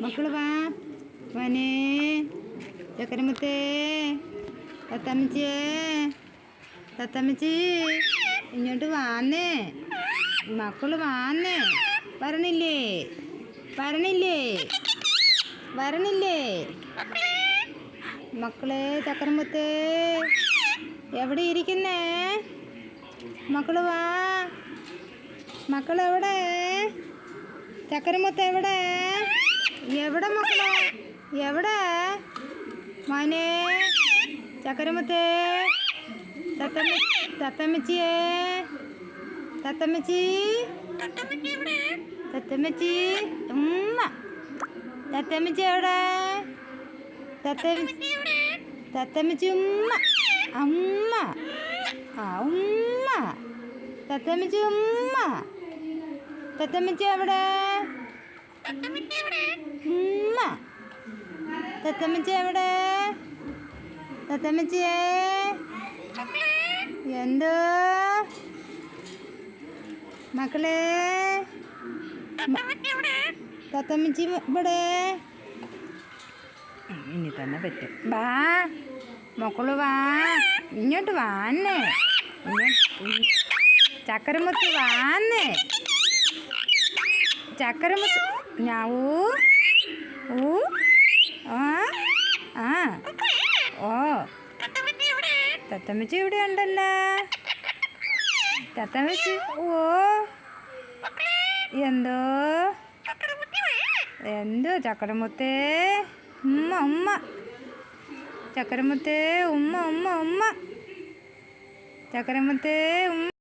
മക്കൾ വാ. വനേ ചക്കരമുത്തേ. തത്തമ്മച്ചേ. തത്തമ്മച്ചി ഇങ്ങോട്ട് വാന്നേ. മക്കൾ വാന്നേ. വരണില്ലേ? വരണില്ലേ? വരണില്ലേ? മക്കളെ ചക്കരമുത്തേ. എവിടെ ഇരിക്കുന്നേ? മക്കൾ വാ. മക്കളെവിടെ? ചക്കരമുത്ത എവിടെ? എവിടെ മക്കളെ? എവിടെ? മോനെ ചക്കരമത്തേ തത്തമ്മ തത്തമ്മച്ചിയേ തത്തമ്മച്ചി തത്തമ്മച്ചി ഉമ്മ. തത്തമ്മച്ചി എവിടെ? തത്തമ്മച്ചി തത്തമ്മച്ചി ഉമ്മ. അമ്മ ആ ഉമ്മ. തത്തമ്മച്ചി ഉമ്മ. തത്തമ്മച്ചി എവിടെ? തത്തമ്മച്ചി എവിടെ? തത്തമ്മച്ചിയേ? എന്തോ? മക്കളെ? തത്തമ്മച്ചി ഇവിടെ? ഇനി തന്നെ പറ്റും. വാ മക്കൾ വാ. ഇങ്ങോട്ട് വാന്നേ. ചക്കരമുത്ത് വാന്നേ. ചക്കരമുത്ത് ഞാവൂ ഊ ആ ആ ഓ തത്തമ്മച്ചി ഇവിടെ ഉണ്ടല്ലോ തത്തമ്മച്ചി ഓ. എന്തോ? എന്തോ ചക്കരമുത്തേ? ഉമ്മ ഉമ്മ. ചക്കരമുത്തേ ഉമ്മ ഉമ്മ ഉമ്മ. ചക്കരമുത്തേ ഉമ്മ.